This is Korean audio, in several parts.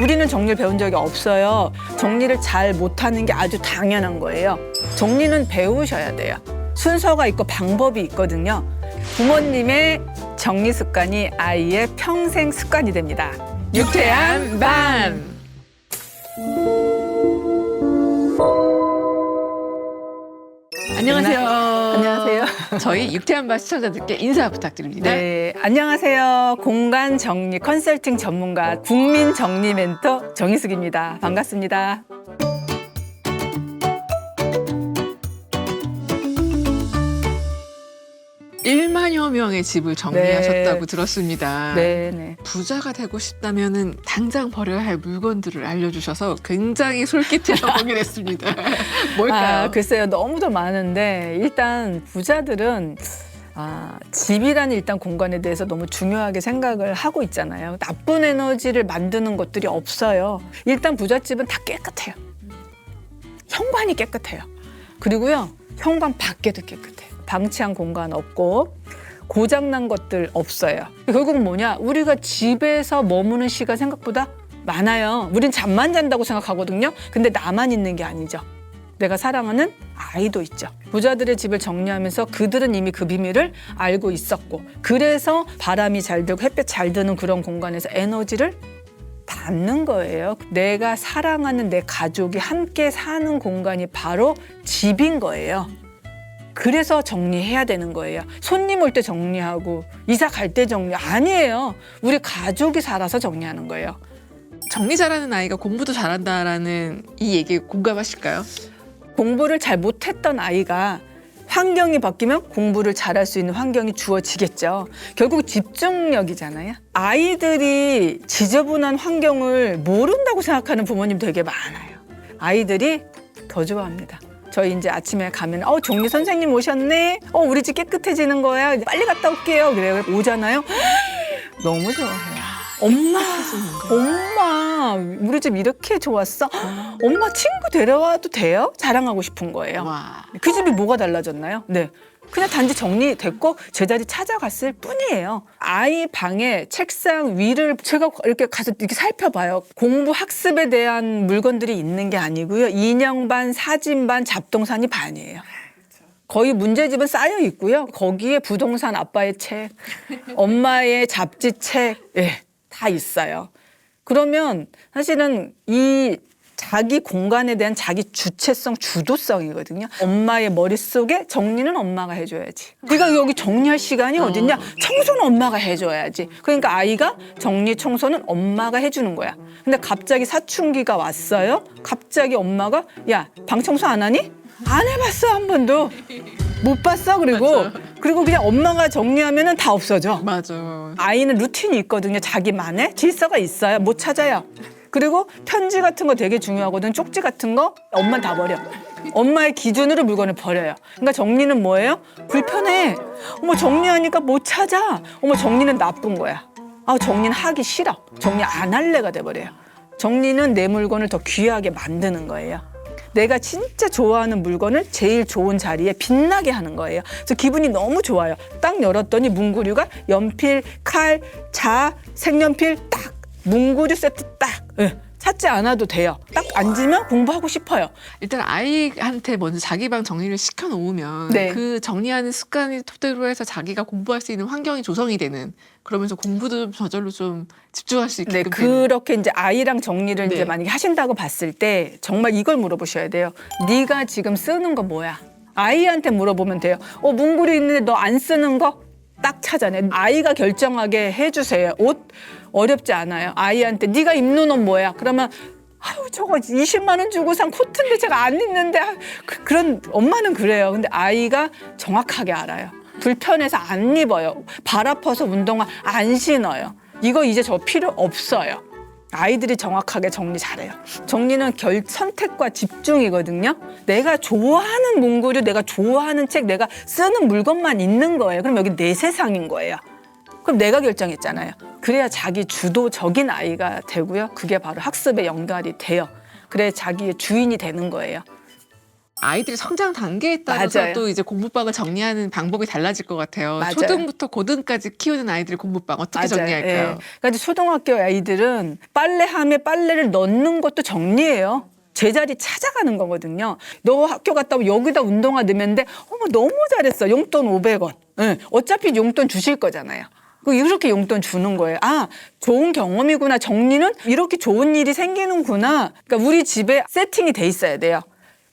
우리는 정리를 배운 적이 없어요. 정리를 잘 못하는 게 아주 당연한 거예요. 정리는 배우셔야 돼요. 순서가 있고 방법이 있거든요. 부모님의 정리 습관이 아이의 평생 습관이 됩니다. 유쾌한 밤! 안녕하세요. 저희 육태한 바 시청자들께 인사 부탁드립니다. 네, 안녕하세요. 공간 정리 컨설팅 전문가 국민 정리 멘토 정희숙입니다. 반갑습니다. 1만 여 명의 집을 정리하셨다고 네. 들었습니다. 네, 네. 부자가 되고 싶다면은 당장 버려야 할 물건들을 알려주셔서 굉장히 솔깃해서 보게 됐습니다. 뭘까요? 아, 글쎄요. 너무도 많은데 일단 부자들은 아, 집이라는 일단 공간에 대해서 너무 중요하게 생각을 하고 있잖아요. 나쁜 에너지를 만드는 것들이 없어요. 일단 부잣집은 다 깨끗해요. 현관이 깨끗해요. 그리고요, 현관 밖에도 깨끗해요. 방치한 공간 없고 고장난 것들 없어요. 결국은 뭐냐? 우리가 집에서 머무는 시간 생각보다 많아요. 우린 잠만 잔다고 생각하거든요. 근데 나만 있는 게 아니죠. 내가 사랑하는 아이도 있죠. 부자들의 집을 정리하면서 그들은 이미 그 비밀을 알고 있었고, 그래서 바람이 잘 들고 햇볕 잘 드는 그런 공간에서 에너지를 받는 거예요. 내가 사랑하는 내 가족이 함께 사는 공간이 바로 집인 거예요. 그래서 정리해야 되는 거예요. 손님 올 때 정리하고 이사 갈 때 정리 아니에요. 우리 가족이 살아서 정리하는 거예요. 정리 잘하는 아이가 공부도 잘한다라는 이 얘기 공감하실까요? 공부를 잘 못했던 아이가 환경이 바뀌면 공부를 잘할 수 있는 환경이 주어지겠죠. 결국 집중력이잖아요. 아이들이 지저분한 환경을 모른다고 생각하는 부모님 되게 많아요. 아이들이 더 좋아합니다. 저희 이제 아침에 가면 어 종리 선생님 오셨네. 어 우리 집 깨끗해지는 거야. 빨리 갔다 올게요. 그래요. 오잖아요. 너무 좋아해요. 엄마, 엄마, 우리 집 이렇게 좋았어? 엄마 친구 데려와도 돼요? 자랑하고 싶은 거예요. 와. 그 집이 뭐가 달라졌나요? 네. 그냥 단지 정리됐고 제자리 찾아갔을 뿐이에요. 아이 방에 책상 위를 제가 이렇게 가서 이렇게 살펴봐요. 공부 학습에 대한 물건들이 있는 게 아니고요. 인형 반, 사진 반, 잡동산이 반이에요. 거의 문제집은 쌓여 있고요. 거기에 부동산 아빠의 책, 엄마의 잡지 책, 예, 다 있어요. 그러면 사실은 이 자기 공간에 대한 자기 주체성, 주도성이거든요. 엄마의 머릿속에 정리는 엄마가 해줘야지. 네가 여기 정리할 시간이 어딨냐? 청소는 엄마가 해줘야지. 그러니까 아이가 정리, 청소는 엄마가 해주는 거야. 근데 갑자기 사춘기가 왔어요. 갑자기 엄마가 야, 방 청소 안 하니? 안 해봤어, 한 번도. 못 봤어, 그리고. 그리고 그냥 엄마가 정리하면 다 없어져. 맞아. 아이는 루틴이 있거든요. 자기만의 질서가 있어요. 못 찾아요. 그리고 편지 같은 거 되게 중요하거든. 쪽지 같은 거 엄마 다 버려. 엄마의 기준으로 물건을 버려요. 그러니까 정리는 뭐예요? 불편해. 어머 정리하니까 못 찾아. 어머 정리는 나쁜 거야. 아 정리는 하기 싫어. 정리 안 할래가 돼버려요. 정리는 내 물건을 더 귀하게 만드는 거예요. 내가 진짜 좋아하는 물건을 제일 좋은 자리에 빛나게 하는 거예요. 그래서 기분이 너무 좋아요. 딱 열었더니 문구류가 연필, 칼, 자, 색연필 딱 문구류 세트 딱 예, 찾지 않아도 돼요. 딱 앉으면 공부하고 싶어요. 일단 아이한테 먼저 자기 방 정리를 시켜 놓으면 네. 그 정리하는 습관을 토대로 해서 자기가 공부할 수 있는 환경이 조성이 되는 그러면서 공부도 저절로 좀 집중할 수 네, 있게끔 되는 그렇게 이제 아이랑 정리를 네. 이제 만약에 하신다고 봤을 때 정말 이걸 물어보셔야 돼요. 네가 지금 쓰는 거 뭐야? 아이한테 물어보면 돼요. 어, 문구류 있는데 너 안 쓰는 거? 딱 찾아내. 아이가 결정하게 해주세요. 옷 어렵지 않아요. 아이한테 네가 입는 옷 뭐야? 그러면 아유 저거 20만 원 주고 산 코트인데 제가 안 입는데 아, 그, 그런 엄마는 그래요. 근데 아이가 정확하게 알아요. 불편해서 안 입어요. 발 아파서 운동화 안 신어요. 이거 이제 저 필요 없어요. 아이들이 정확하게 정리 잘해요. 정리는 결 선택과 집중이거든요. 내가 좋아하는 문구류, 내가 좋아하는 책, 내가 쓰는 물건만 있는 거예요. 그럼 여기 내 세상인 거예요. 그럼 내가 결정했잖아요. 그래야 자기 주도적인 아이가 되고요. 그게 바로 학습에 연결이 돼요. 그래 자기의 주인이 되는 거예요. 아이들이 성장 단계에 따라서 맞아요. 또 이제 공부방을 정리하는 방법이 달라질 것 같아요. 맞아요. 초등부터 고등까지 키우는 아이들의 공부방 어떻게 정리할까요? 예. 그러니까 초등학교 아이들은 빨래함에 빨래를 넣는 것도 정리해요. 제자리 찾아가는 거거든요. 너 학교 갔다 오면 여기다 운동화 넣으면 돼. 어머 너무 잘했어. 용돈 500원. 예. 어차피 용돈 주실 거잖아요. 그 이렇게 용돈 주는 거예요. 아, 좋은 경험이구나. 정리는 이렇게 좋은 일이 생기는구나. 그러니까 우리 집에 세팅이 돼 있어야 돼요.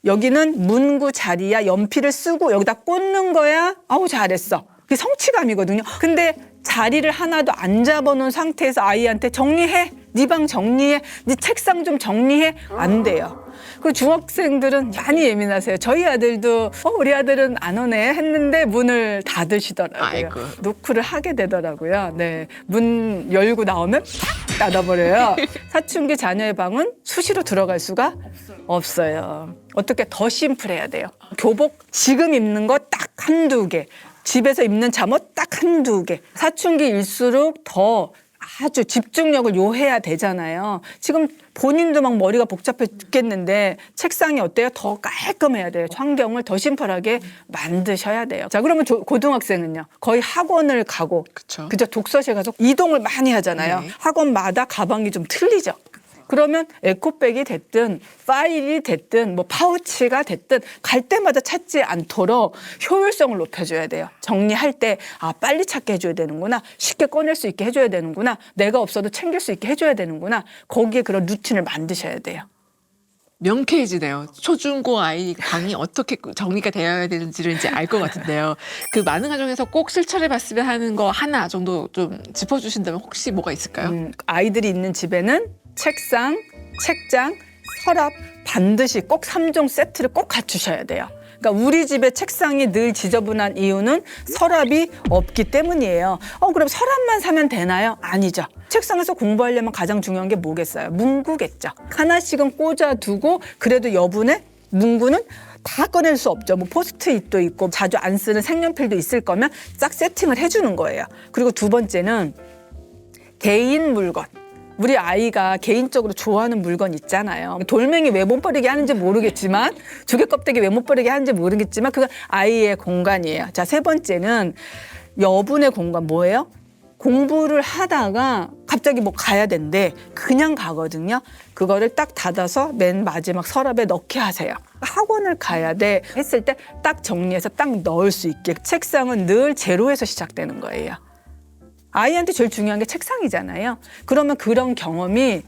여기는 문구 자리야. 연필을 쓰고 여기다 꽂는 거야. 아우 잘했어. 그게 성취감이거든요. 근데 자리를 하나도 안 잡아놓은 상태에서 아이한테 정리해. 네 방 정리해. 네 책상 좀 정리해. 안 돼요. 그 중학생들은 많이 예민하세요. 저희 아들도 어, 우리 아들은 안 오네 했는데 문을 닫으시더라고요. 아이고. 노크를 하게 되더라고요. 네. 문 열고 나오면 탁 닫아버려요. 사춘기 자녀의 방은 수시로 들어갈 수가 없어요. 어떻게 더 심플해야 돼요. 교복 지금 입는 거 딱 한두 개. 집에서 입는 잠옷 딱 한두 개. 사춘기일수록 더 아주 집중력을 요해야 되잖아요. 지금 본인도 막 머리가 복잡해 죽겠는데 책상이 어때요? 더 깔끔해야 돼요. 환경을 더 심플하게 만드셔야 돼요. 자, 그러면 조- 고등학생은요. 거의 학원을 가고 그쵸. 그죠? 독서실 가서 이동을 많이 하잖아요. 네. 학원마다 가방이 좀 틀리죠. 그러면 에코백이 됐든 파일이 됐든 뭐 파우치가 됐든 갈 때마다 찾지 않도록 효율성을 높여줘야 돼요. 정리할 때 아 빨리 찾게 해줘야 되는구나 쉽게 꺼낼 수 있게 해줘야 되는구나 내가 없어도 챙길 수 있게 해줘야 되는구나 거기에 그런 루틴을 만드셔야 돼요. 명쾌해지네요. 초중고 아이 방이 어떻게 정리가 되어야 되는지를 이제 알 것 같은데요. 그 많은 가정에서 꼭 실천해 봤으면 하는 거 하나 정도 좀 짚어주신다면 혹시 뭐가 있을까요? 음, 아이들이 있는 집에는 책상, 책장, 서랍 반드시 꼭 삼종 세트를 꼭 갖추셔야 돼요. 그러니까 우리 집에 책상이 늘 지저분한 이유는 서랍이 없기 때문이에요. 어, 그럼 서랍만 사면 되나요? 아니죠. 책상에서 공부하려면 가장 중요한 게 뭐겠어요? 문구겠죠. 하나씩은 꽂아두고 그래도 여분의 문구는 다 꺼낼 수 없죠. 뭐 포스트잇도 있고 자주 안 쓰는 색연필도 있을 거면 싹 세팅을 해주는 거예요. 그리고 두 번째는 개인 물건. 우리 아이가 개인적으로 좋아하는 물건 있잖아요. 돌멩이 왜 못 버리게 하는지 모르겠지만 조개 껍데기 왜 못 버리게 하는지 모르겠지만 그건 아이의 공간이에요. 자, 세 번째는 여분의 공간 뭐예요? 공부를 하다가 갑자기 뭐 가야 된대. 그냥 가거든요. 그거를 딱 닫아서 맨 마지막 서랍에 넣게 하세요. 학원을 가야 돼 했을 때 딱 정리해서 딱 넣을 수 있게. 책상은 늘 제로에서 시작되는 거예요. 아이한테 제일 중요한 게 책상이잖아요. 그러면 그런 경험이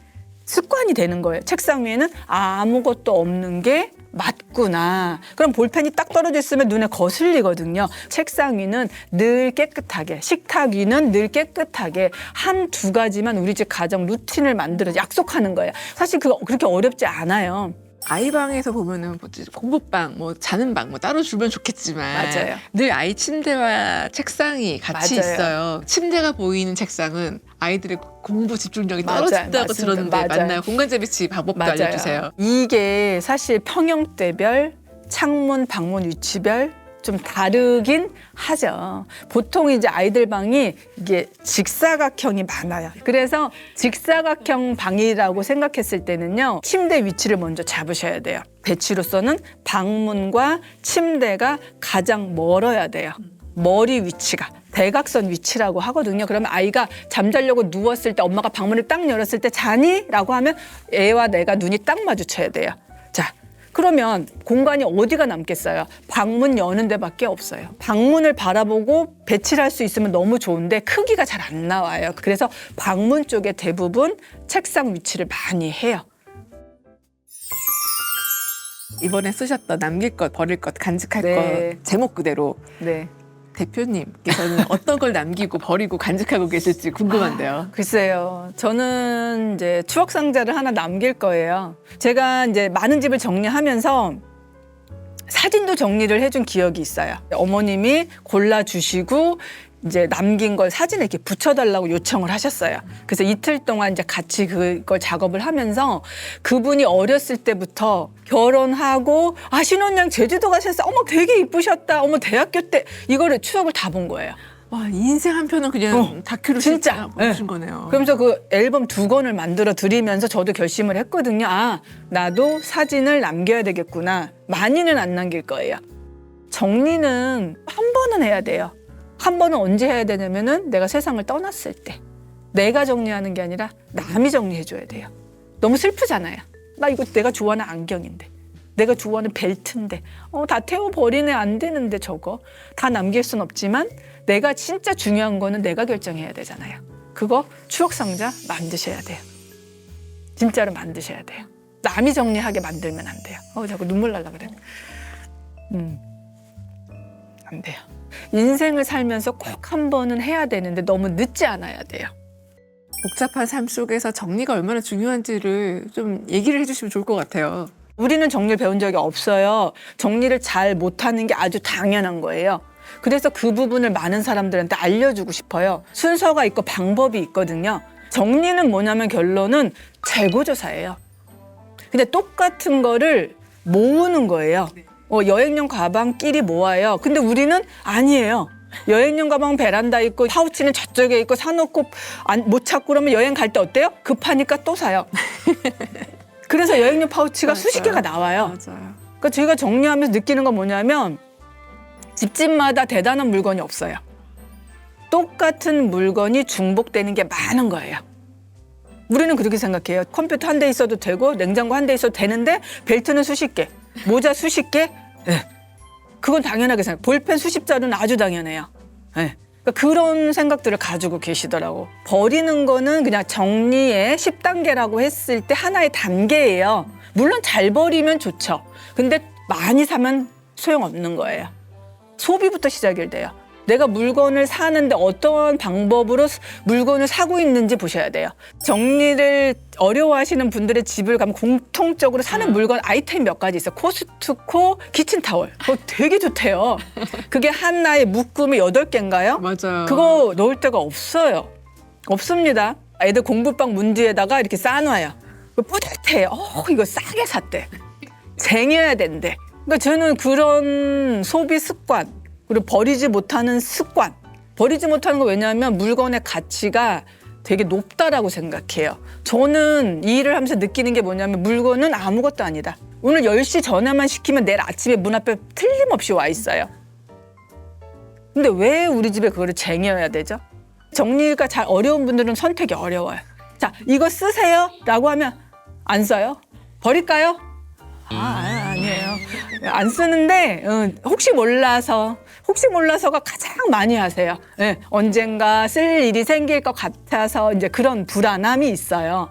습관이 되는 거예요. 책상 위에는 아무것도 없는 게 맞구나. 그럼 볼펜이 딱 떨어져 있으면 눈에 거슬리거든요. 책상 위는 늘 깨끗하게, 식탁 위는 늘 깨끗하게 한 두 가지만 우리 집 가정 루틴을 만들어 약속하는 거예요. 사실 그거 그렇게 어렵지 않아요. 아이 방에서 보면은 뭐지, 공부방, 뭐 자는 방, 뭐 따로 주면 좋겠지만 맞아요. 늘 아이 침대와 책상이 같이 맞아요. 있어요. 침대가 보이는 책상은 아이들의 공부 집중력이 맞아요. 떨어진다고 맞습니다. 들었는데 맞아요. 맞나요? 공간제 배치 방법도 알려주세요. 이게 사실 평형대별, 창문, 방문 위치별 좀 다르긴 하죠. 보통 이제 아이들 방이 이게 직사각형이 많아요. 그래서 직사각형 방이라고 생각했을 때는요, 침대 위치를 먼저 잡으셔야 돼요. 배치로서는 방문과 침대가 가장 멀어야 돼요. 머리 위치가 대각선 위치라고 하거든요. 그러면 아이가 잠자려고 누웠을 때 엄마가 방문을 딱 열었을 때 자니? 라고 하면 애와 내가 눈이 딱 마주쳐야 돼요. 자, 그러면 공간이 어디가 남겠어요? 방문 여는 데밖에 없어요. 방문을 바라보고 배치를 할 수 있으면 너무 좋은데 크기가 잘 안 나와요. 그래서 방문 쪽에 대부분 책상 위치를 많이 해요. 이번에 쓰셨던 남길 것, 버릴 것, 간직할 네. 것 제목 그대로 네. 대표님께서는 어떤 걸 남기고 버리고 간직하고 계실지 궁금한데요. 글쎄요. 저는 이제 추억 상자를 하나 남길 거예요. 제가 이제 많은 집을 정리하면서 사진도 정리를 해준 기억이 있어요. 어머님이 골라주시고 이제 남긴 걸 사진에 이렇게 붙여달라고 요청을 하셨어요. 그래서 이틀 동안 이제 같이 그걸 작업을 하면서 그분이 어렸을 때부터 결혼하고 아 신혼여행 제주도 가셨어. 어머 되게 이쁘셨다. 어머 대학교 때 이거를 추억을 다 본 거예요. 와 인생 한 편은 그냥 어, 다큐로 진짜. 보신 거네요. 그러면서 그 앨범 두 권을 만들어 드리면서 저도 결심을 했거든요. 아, 나도 사진을 남겨야 되겠구나. 많이는 안 남길 거예요. 정리는 한 번은 해야 돼요. 한 번은 언제 해야 되냐면은 내가 세상을 떠났을 때. 내가 정리하는 게 아니라 남이 정리해 줘야 돼요. 너무 슬프잖아요. 나 이거 내가 좋아하는 안경인데. 내가 좋아하는 벨트인데. 어, 다 태워버리네. 안 되는데 저거. 다 남길 순 없지만 내가 진짜 중요한 거는 내가 결정해야 되잖아요. 그거 추억 상자 만드셔야 돼요. 진짜로 만드셔야 돼요. 남이 정리하게 만들면 안 돼요. 어, 자꾸 눈물 날라 그래. 음. 안 돼요. 인생을 살면서 꼭 한 번은 해야 되는데 너무 늦지 않아야 돼요. 복잡한 삶 속에서 정리가 얼마나 중요한지를 좀 얘기를 해주시면 좋을 것 같아요. 우리는 정리를 배운 적이 없어요. 정리를 잘 못하는 게 아주 당연한 거예요. 그래서 그 부분을 많은 사람들한테 알려주고 싶어요. 순서가 있고 방법이 있거든요. 정리는 뭐냐면 결론은 재고조사예요. 근데 똑같은 거를 모으는 거예요. 어, 여행용 가방 끼리 모아요. 근데 우리는 아니에요. 여행용 가방 베란다에 있고 파우치는 저쪽에 있고 사놓고 안, 못 찾고 그러면 여행 갈 때 어때요? 급하니까 또 사요. 그래서 여행용 파우치가 맞아요. 수십 개가 나와요. 맞아요. 그러니까 저희가 정리하면서 느끼는 건 뭐냐면 집집마다 대단한 물건이 없어요. 똑같은 물건이 중복되는 게 많은 거예요. 우리는 그렇게 생각해요. 컴퓨터 한 대 있어도 되고 냉장고 한 대 있어도 되는데 벨트는 수십 개, 모자 수십 개. 네. 그건 당연하게 생각. 볼펜 수십 자루는 아주 당연해요. 네. 그러니까 그런 생각들을 가지고 계시더라고. 버리는 거는 그냥 정리의 10단계라고 했을 때 하나의 단계예요. 물론 잘 버리면 좋죠. 근데 많이 사면 소용없는 거예요. 소비부터 시작이 돼요. 내가 물건을 사는데 어떠한 방법으로 스- 물건을 사고 있는지 보셔야 돼요. 정리를 어려워하시는 분들의 집을 가면 공통적으로 사는 물건 아이템 몇 가지 있어요. 코스트코 키친타월. 그거 되게 좋대요. 그게 하나에 묶으면 여덟 개인가요? 맞아요. 그거 넣을 데가 없어요. 없습니다. 애들 공부방 문 뒤에다가 이렇게 쌓아놔요. 그거 뿌듯해. 어, 이거 싸게 샀대. 쟁여야 된대. 그러니까 저는 그런 소비 습관 그리고 버리지 못하는 습관 버리지 못하는 거 왜냐하면 물건의 가치가 되게 높다라고 생각해요. 저는 이 일을 하면서 느끼는 게 뭐냐면 물건은 아무것도 아니다. 오늘 10시 전에만 시키면 내일 아침에 문 앞에 틀림없이 와 있어요. 근데 왜 우리 집에 그거를 쟁여야 되죠? 정리가 잘 어려운 분들은 선택이 어려워요. 자, 이거 쓰세요. 라고 하면 안 써요? 버릴까요? 아, 아니에요. 안 쓰는데, 어, 혹시 몰라서, 혹시 몰라서가 가장 많이 하세요. 예, 언젠가 쓸 일이 생길 것 같아서 이제 그런 불안함이 있어요.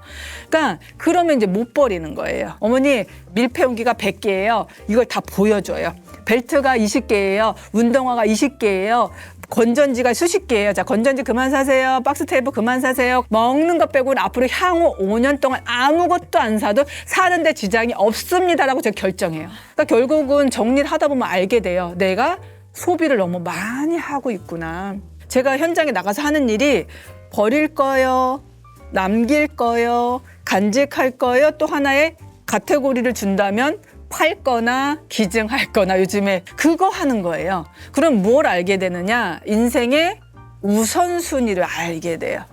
그러니까 그러면 이제 못 버리는 거예요. 어머니, 밀폐 용기가 100개예요. 이걸 다 보여줘요. 벨트가 20개예요. 운동화가 20개예요. 건전지가 수십 개예요. 자, 건전지 그만 사세요. 박스 테이프 그만 사세요. 먹는 것 빼고는 앞으로 향후 5년 동안 아무것도 안 사도 사는데 지장이 없습니다라고 제가 결정해요. 그러니까 결국은 정리를 하다 보면 알게 돼요. 내가 소비를 너무 많이 하고 있구나. 제가 현장에 나가서 하는 일이 버릴 거요, 남길 거요, 간직할 거요, 또 하나의 카테고리를 준다면 팔 거나 기증할 거나 요즘에 그거 하는 거예요. 그럼 뭘 알게 되느냐? 인생의 우선순위를 알게 돼요.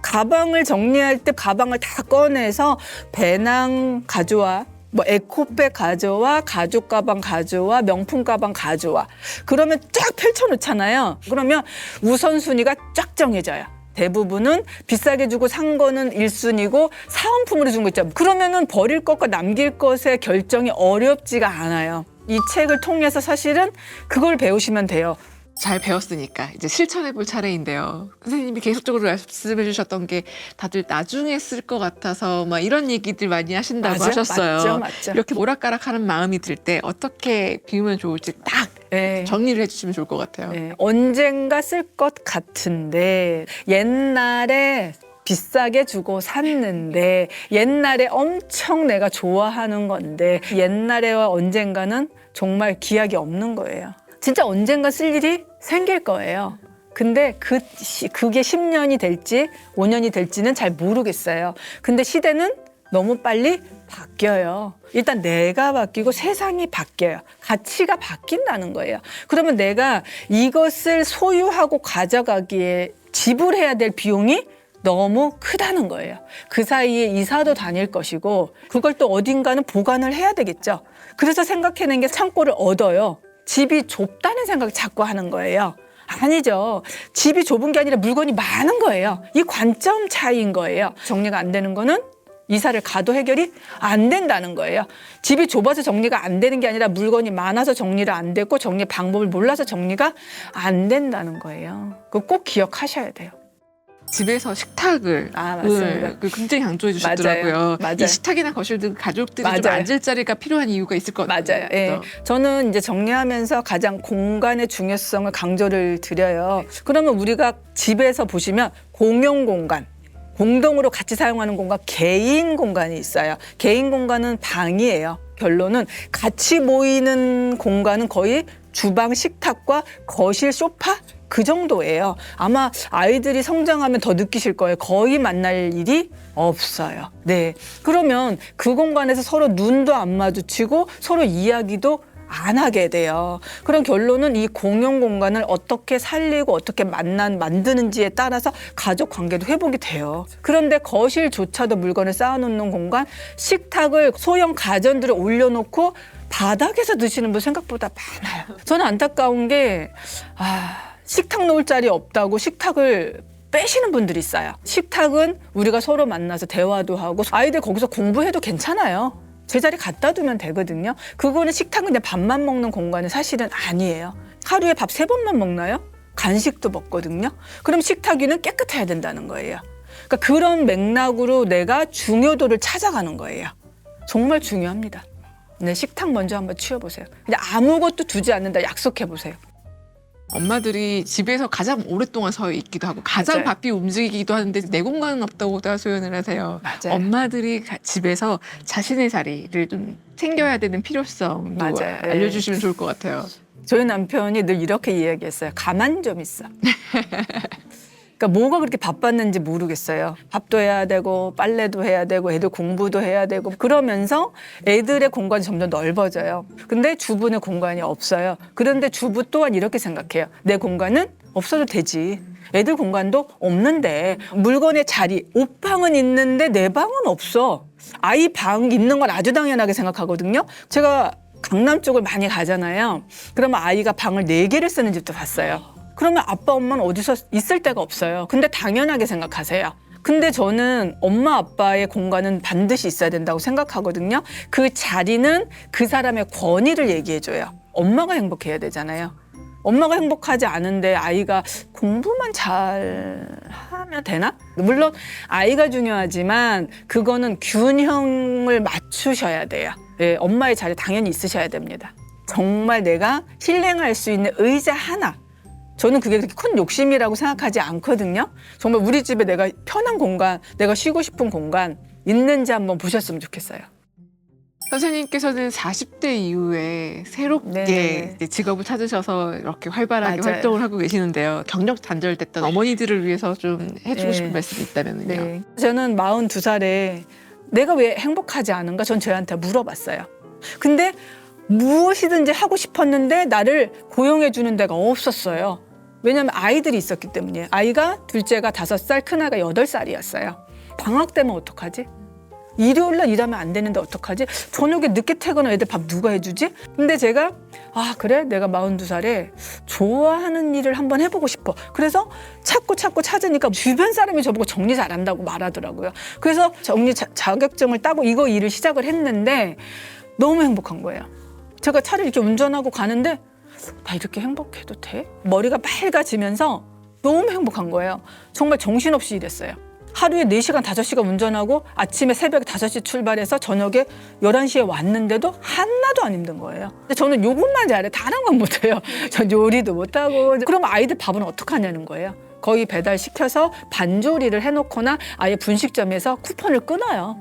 가방을 정리할 때 가방을 다 꺼내서 배낭 가져와. 뭐 에코백 가져와, 가죽 가방 가져와, 명품 가방 가져와. 그러면 쫙 펼쳐 놓잖아요. 그러면 우선순위가 쫙 정해져요. 대부분은 비싸게 주고 산 거는 일순위고 사은품으로 준 거 있죠. 그러면은 버릴 것과 남길 것의 결정이 어렵지가 않아요. 이 책을 통해서 사실은 그걸 배우시면 돼요. 잘 배웠으니까 이제 실천해 볼 차례인데요. 선생님이 계속적으로 말씀해 주셨던 게 다들 나중에 쓸 것 같아서 막 이런 얘기들 많이 하신다고 맞아요. 하셨어요. 맞죠, 맞죠. 이렇게 오락가락하는 마음이 들 때 어떻게 비우면 좋을지 딱 네. 정리를 해주시면 좋을 것 같아요. 네, 언젠가 쓸 것 같은데 옛날에 비싸게 주고 샀는데 옛날에 엄청 내가 좋아하는 건데 옛날에와 언젠가는 정말 기약이 없는 거예요. 진짜 언젠가 쓸 일이 생길 거예요. 근데 그 시- 그게 10년이 될지 5년이 될지는 잘 모르겠어요. 근데 시대는 너무 빨리 바뀌어요. 일단 내가 바뀌고 세상이 바뀌어요. 가치가 바뀐다는 거예요. 그러면 내가 이것을 소유하고 가져가기에 지불해야 될 비용이 너무 크다는 거예요. 그 사이에 이사도 다닐 것이고 그걸 또 어딘가는 보관을 해야 되겠죠. 그래서 생각해낸 게 창고를 얻어요. 집이 좁다는 생각을 자꾸 하는 거예요. 아니죠. 집이 좁은 게 아니라 물건이 많은 거예요. 이 관점 차이인 거예요. 정리가 안 되는 거는 이사를 가도 해결이 안 된다는 거예요. 집이 좁아서 정리가 안 되는 게 아니라 물건이 많아서 정리를 안 됐고 정리 방법을 몰라서 정리가 안 된다는 거예요. 그거 꼭 기억하셔야 돼요. 집에서 식탁을 아, 맞습니다. 을그 굉장히 강조해 주시더라고요. 맞아요. 맞아요. 이 식탁이나 거실 등 가족들이 좀 맞아요. 앉을 자리가 필요한 이유가 있을 것 같아요. 맞아요. 예. 저는 이제 정리하면서 가장 공간의 중요성을 강조를 드려요. 그러면 우리가 집에서 보시면 공용 공간, 공동으로 같이 사용하는 공간, 개인 공간이 있어요. 개인 공간은 방이에요. 결론은 같이 모이는 공간은 거의 주방, 식탁과 거실, 소파 그 정도예요. 아마 아이들이 성장하면 더 느끼실 거예요. 거의 만날 일이 없어요. 네. 그러면 그 공간에서 서로 눈도 안 마주치고 서로 이야기도 안 하게 돼요. 그런 결론은 이 공용 공간을 어떻게 살리고 어떻게 만난 만드는지에 따라서 가족 관계도 회복이 돼요. 그런데 거실조차도 물건을 쌓아놓는 공간, 식탁을 소형 가전들을 올려놓고 바닥에서 드시는 분 생각보다 많아요. 저는 안타까운 게 아, 식탁 놓을 자리 없다고 식탁을 빼시는 분들이 있어요. 식탁은 우리가 서로 만나서 대화도 하고 아이들 거기서 공부해도 괜찮아요. 제자리 갖다 두면 되거든요. 그거는 식탁은 그냥 밥만 먹는 공간은 사실은 아니에요. 하루에 밥 세 번만 먹나요? 간식도 먹거든요. 그럼 식탁 위는 깨끗해야 된다는 거예요. 그러니까 그런 맥락으로 내가 중요도를 찾아가는 거예요. 정말 중요합니다. 네, 식탁 먼저 한번 치워보세요. 그냥 아무것도 두지 않는다 약속해 보세요. 엄마들이 집에서 가장 오랫동안 서 있기도 하고 가장 맞아요. 바삐 움직이기도 하는데 내 공간은 없다고 다 소연을 하세요. 맞아요. 엄마들이 가- 집에서 자신의 자리를 좀 챙겨야 되는 맞아요. 예. 알려주시면 좋을 것 같아요. 저희 남편이 늘 이렇게 이야기했어요. 가만 좀 있어. 그러니까 뭐가 그렇게 바빴는지 모르겠어요. 밥도 해야 되고 빨래도 해야 되고 애들 공부도 해야 되고 그러면서 애들의 공간이 점점 넓어져요. 근데 주부는 공간이 없어요. 그런데 주부 또한 이렇게 생각해요. 내 공간은 없어도 되지. 애들 공간도 없는데 물건의 자리, 옷방은 있는데 내 방은 없어. 아이 방 있는 건 아주 당연하게 생각하거든요. 제가 강남 쪽을 많이 가잖아요. 그러면 아이가 방을 네 개를 쓰는 집도 봤어요. 그러면 아빠 엄마는 어디서 있을 데가 없어요. 근데 당연하게 생각하세요. 근데 저는 엄마 아빠의 공간은 반드시 있어야 된다고 생각하거든요. 그 자리는 그 사람의 권위를 얘기해줘요. 엄마가 행복해야 되잖아요. 엄마가 행복하지 않은데 아이가 공부만 잘 하면 되나? 물론 아이가 중요하지만 그거는 균형을 맞추셔야 돼요. 예, 엄마의 자리 당연히 있으셔야 됩니다. 정말 내가 실행할 수 있는 의자 하나. 저는 그게 그렇게 큰 욕심이라고 생각하지 않거든요. 정말 우리 집에 내가 편한 공간, 내가 쉬고 싶은 공간 있는지 한번 보셨으면 좋겠어요. 선생님께서는 40대 이후에 새롭게 네. 이제 직업을 찾으셔서 이렇게 활발하게 맞아요. 활동을 하고 계시는데요. 경력 단절됐던 어머니들을 위해서 좀 해주고 네. 싶은 말씀이 있다면요. 네. 저는 42살에 내가 왜 행복하지 않은가 전 저한테 물어봤어요. 근데 무엇이든지 하고 싶었는데 나를 고용해 주는 데가 없었어요. 왜냐하면 아이들이 있었기 때문이에요. 아이가 둘째가 다섯 살, 큰아가 여덟 살이었어요. 방학 때면 어떡하지? 일요일 날 일하면 안 되는데 어떡하지? 저녁에 늦게 퇴근하면 애들 밥 누가 해주지? 근데 제가 아 그래 내가 42살에 좋아하는 일을 한번 해보고 싶어. 그래서 찾고 찾고 찾으니까 주변 사람이 저보고 정리 잘한다고 말하더라고요. 그래서 정리 자, 자격증을 따고 이거 일을 시작을 했는데 너무 행복한 거예요. 제가 차를 이렇게 운전하고 가는데 나 이렇게 행복해도 돼? 머리가 맑아지면서 너무 행복한 거예요. 정말 정신없이 일했어요. 하루에 4시간, 5시간 운전하고 아침에 새벽에 5시 출발해서 저녁에 11시에 왔는데도 하나도 안 힘든 거예요. 근데 저는 요것만 잘해. 다른 건 못해요. 전 요리도 못하고. 그럼 아이들 밥은 어떡하냐는 거예요. 거의 배달시켜서 반조리를 해놓거나 아예 분식점에서 쿠폰을 끊어요.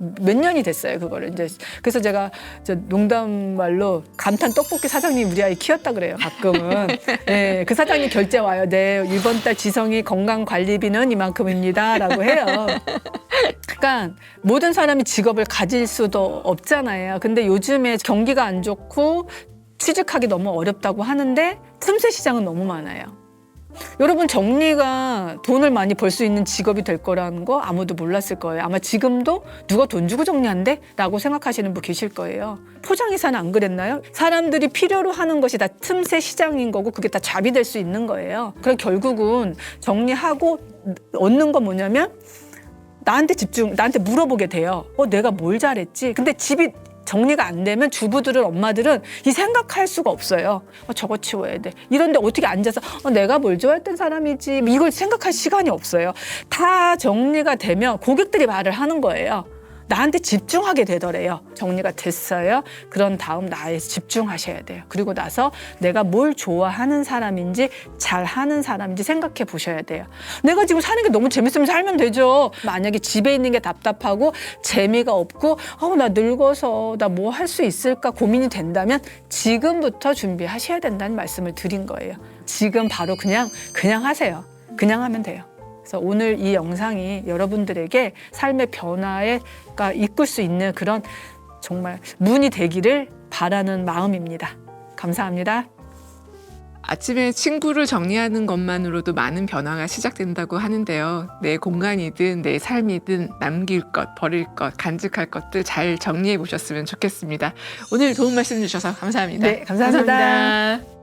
몇 년이 됐어요 그거를. 이제 그래서 제가 저 농담 말로 감탄 떡볶이 사장님 우리 아이 키웠다 그래요. 가끔은. 네, 그 사장님 결제 와요. 네 이번 달 지성이 건강 관리비는 이만큼입니다라고 해요. 그러니까 모든 사람이 직업을 가질 수도 없잖아요. 근데 요즘에 경기가 안 좋고 취직하기 너무 어렵다고 하는데 틈새 시장은 너무 많아요. 여러분 정리가 돈을 많이 벌 수 있는 직업이 될 거라는 거 아무도 몰랐을 거예요. 아마 지금도 누가 돈 주고 정리한대? 라고 생각하시는 분 계실 거예요. 포장이사는 안 그랬나요? 사람들이 필요로 하는 것이 다 틈새 시장인 거고 그게 다 잡이 될 수 있는 거예요. 그럼 결국은 정리하고 얻는 건 뭐냐면 나한테 집중, 나한테 물어보게 돼요. 어, 내가 뭘 잘했지? 근데 집이 정리가 안 되면 주부들은 엄마들은 이 생각할 수가 없어요. 어, 저거 치워야 돼. 이런데 어떻게 앉아서 어, 내가 뭘 좋아했던 사람이지 이걸 생각할 시간이 없어요. 다 정리가 되면 고객들이 말을 하는 거예요. 나한테 집중하게 되더래요. 정리가 됐어요. 그런 다음 나에 집중하셔야 돼요. 그리고 나서 내가 뭘 좋아하는 사람인지 잘 하는 사람인지 생각해 보셔야 돼요. 내가 지금 사는 게 너무 재밌으면 살면 되죠. 만약에 집에 있는 게 답답하고 재미가 없고 어우 나 늙어서 나 뭐 할 수 있을까 고민이 된다면 지금부터 준비하셔야 된다는 말씀을 드린 거예요. 지금 바로 그냥 그냥 하세요. 그냥 하면 돼요. 그래서 오늘 이 영상이 여러분들에게 삶의 변화가 이끌 수 있는 그런 정말 문이 되기를 바라는 마음입니다. 감사합니다. 아침에 친구를 정리하는 것만으로도 많은 변화가 시작된다고 하는데요. 내 공간이든 내 삶이든 남길 것, 버릴 것, 간직할 것들 잘 정리해 보셨으면 좋겠습니다. 오늘 좋은 말씀 주셔서 감사합니다. 네, 감사합니다. 감사합니다.